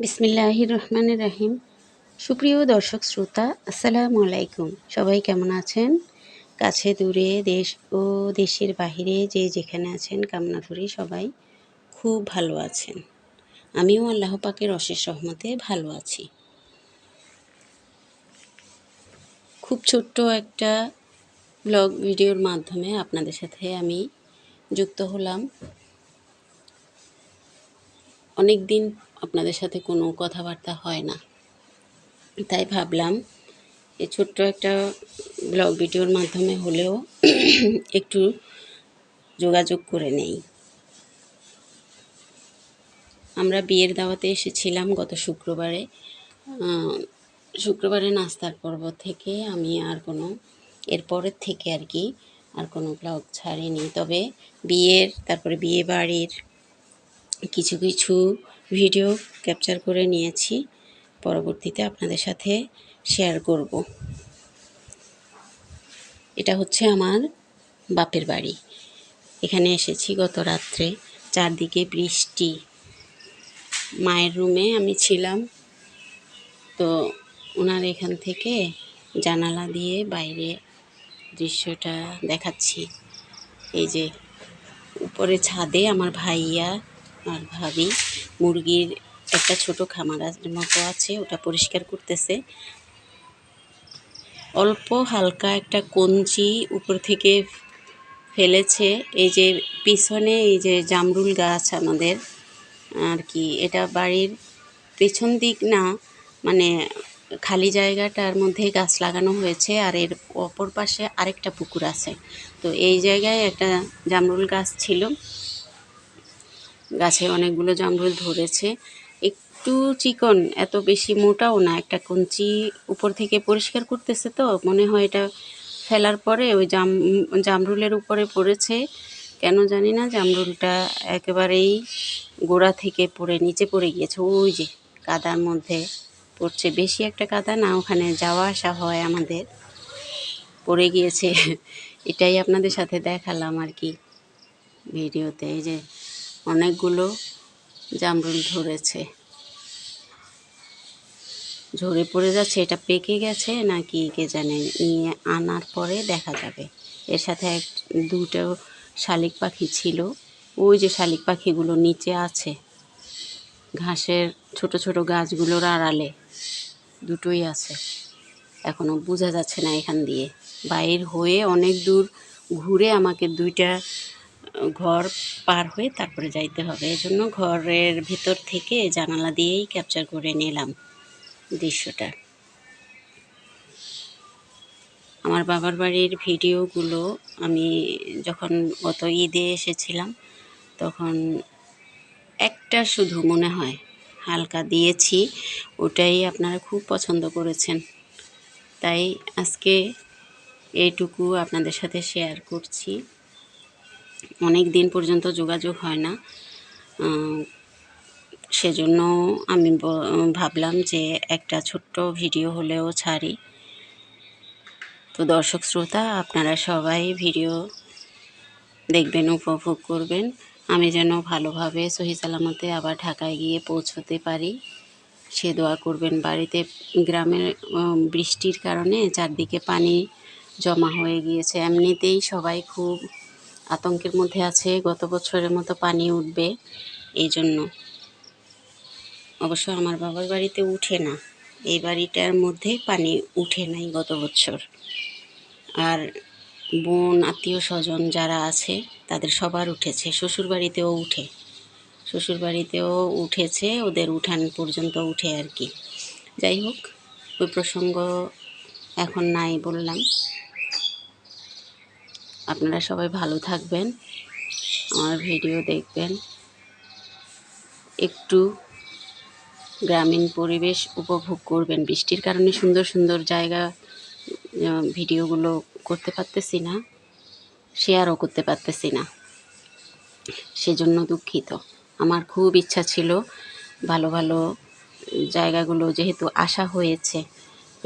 বিসমিল্লাহ রহমান রাহিম সুপ্রিয় দর্শক শ্রোতা, আসসালামু আলাইকুম। সবাই কেমন আছেন? কাছে, দূরে, দেশ ও দেশের বাহিরে যে যেখানে আছেন, কামনা করি সবাই খুব ভালো আছেন। আমিও আল্লাহ পাকের অশেষ রহমতে ভালো আছি। খুব ছোট্ট একটা ব্লগ ভিডিওর মাধ্যমে আপনাদের সাথে আমি যুক্ত হলাম। অনেক দিন আপনাদের সাথে কোনো কথাবার্তা হয় না। তাই ভাবলাম এই ছোট্ট একটা ব্লগ ভিডিওর মাধ্যমে হলেও একটু যোগাযোগ করে নেই। আমরা বিয়ের দাওয়াতে এসেছিলাম গত শুক্রবারে। শুক্রবারে নাস্তার পর্ব থেকে আমি আর কোনো এরপরের থেকে আর কি আর কোনো ব্লগ ছাড়িনি। তবে বিয়ের, তারপরে বিয়ে বাড়ির কিছু কিছু ভিডিও ক্যাপচার করে নিয়েছি। পরবর্তীতে আপনাদের সাথে শেয়ার করব। এটা হচ্ছে আমার বাপের বাড়ি। এখানে এসেছি গত রাত্রে। চারদিকে বৃষ্টি। মায়ের রুমে আমি ছিলাম। তো ওনার এখান থেকে জানালা দিয়ে বাইরে দৃশ্যটা দেখাচ্ছি। এই যে উপরে ছাদে আমার ভাইয়া আর ভাবি। মুরগির একটা ছোট খামার মতো আছে, ওটা পরিষ্কার করতেছে। অল্প হালকা একটা কঞ্চি উপর থেকে ফেলেছে। এই যে পিছনে এই যে জামরুল গাছ আমাদের, আর কি, এটা বাড়ির পেছন দিক না মানে খালি জায়গাটার মধ্যে গাছ লাগানো হয়েছে, আর এর অপর পাশে আরেকটা পুকুর আছে। তো এই জায়গায় একটা জামরুল গাছ ছিল। গাছে অনেকগুলো জামরুল ধরেছে। একটু চিকন, এত বেশি মোটাও না, একটা কঞ্চি উপর থেকে পরিষ্কার করতেছে তো, মনে হয় এটা ফেলার পরে ওই জাম, জামরুলের উপরে পড়েছে। কেন জানি না, জামরুলটা একেবারেই গোড়া থেকে পড়ে, নিচে পড়ে গিয়েছে। ওই যে কাদার মধ্যে পড়ছে। বেশি একটা কাদা না, ওখানে যাওয়া আসা হয় আমাদের। পড়ে গিয়েছে। এটাই আপনাদের সাথে দেখালাম আর কি ভিডিওতে। এই যে অনেকগুলো জামরুল ধরেছে। ঝরে পড়ে যাচ্ছে, এটা পেকে গেছে নাকি কে জানে, নিয়ে আনার পরে দেখা যাবে। এর সাথে এক, দুটো শালিক পাখি ছিল। ওই যে শালিক পাখিগুলো নিচে আছে, ঘাসের ছোট ছোট গাছগুলোর আড়ালে দুটোই আছে। এখনও বোঝা যাচ্ছে না এখান দিয়ে। বাইর হয়ে অনেক দূর ঘুরে আমাকে দুইটা ঘর পার হয়ে তারপরে যাইতে হবে। এজন্য ঘরের ভিতর থেকে জানালা দিয়েই ক্যাপচার করে নিলাম দৃশ্যটা। আমার বাবার বাড়ির ভিডিওগুলো আমি যখন গত ঈদে এসেছিলাম, তখন একটা শুধু মনে হয়, হালকা দিয়েছি, ওটাই আপনারা খুব পছন্দ করেছেন। তাই আজকে এইটুকু আপনাদের সাথে শেয়ার করছি। অনেক দিন পর্যন্ত যোগাযোগ হয় না। সেজন্য আমি ভাবলাম যে একটা ছোট্ট ভিডিও হলেও ছাড়ি। তো দর্শক শ্রোতা, আপনারা সবাই ভিডিও দেখবেন, উপভোগ করবেন। আমি যেন ভালোভাবে সহি সালামতে আবার ঢাকায় গিয়ে পৌঁছতে পারি। সে দোয়া করবেন, বাড়িতে গ্রামের বৃষ্টির কারণে চারদিকে পানি জমা হয়ে গিয়েছে। এমনিতেই সবাই খুব আতঙ্কের মধ্যে আছে, গত বছরের মতো পানি উঠবে এই জন্য অবশ্য আমার বাবার বাড়িতে উঠে না, এই বাড়িটার মধ্যে পানি উঠে নাই গত বছর। আর বোন, আত্মীয় স্বজন যারা আছে, তাদের সবার উঠেছে শ্বশুর বাড়িতেও উঠে। শ্বশুর বাড়িতেও উঠেছে, ওদের উঠান পর্যন্ত উঠে আর কি। যাই হোক, ওই প্রসঙ্গ এখন নাই বললাম। আপনারা সবাই ভালো থাকবেন, আমার ভিডিও দেখবেন। একটু গ্রামীণ পরিবেশ উপভোগ করবেন। বৃষ্টির কারণে সুন্দর সুন্দর জায়গা ভিডিওগুলো করতে পারতেছি না শেয়ারও করতে পারতেছি না। সেজন্য দুঃখিত। আমার খুব ইচ্ছা ছিল ভালো ভালো জায়গাগুলো যেহেতু আসা হয়েছে,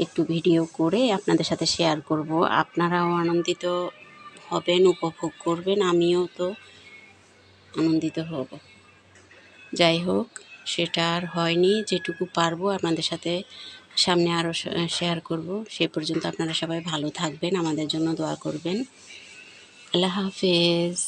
একটু ভিডিও করে আপনাদের সাথে শেয়ার করব। আপনারাও আনন্দিত হবেন, উপভোগ করবেন, আমিও তো আনন্দিত হব। যাই হোক, সেটা আর হয়নি, যেটুকু পারব আপনাদের সাথে সামনে আরও শেয়ার করব। সে পর্যন্ত আপনারা সবাই ভালো থাকবেন, আমাদের জন্য দোয়া করবেন। আল্লাহ হাফেজ।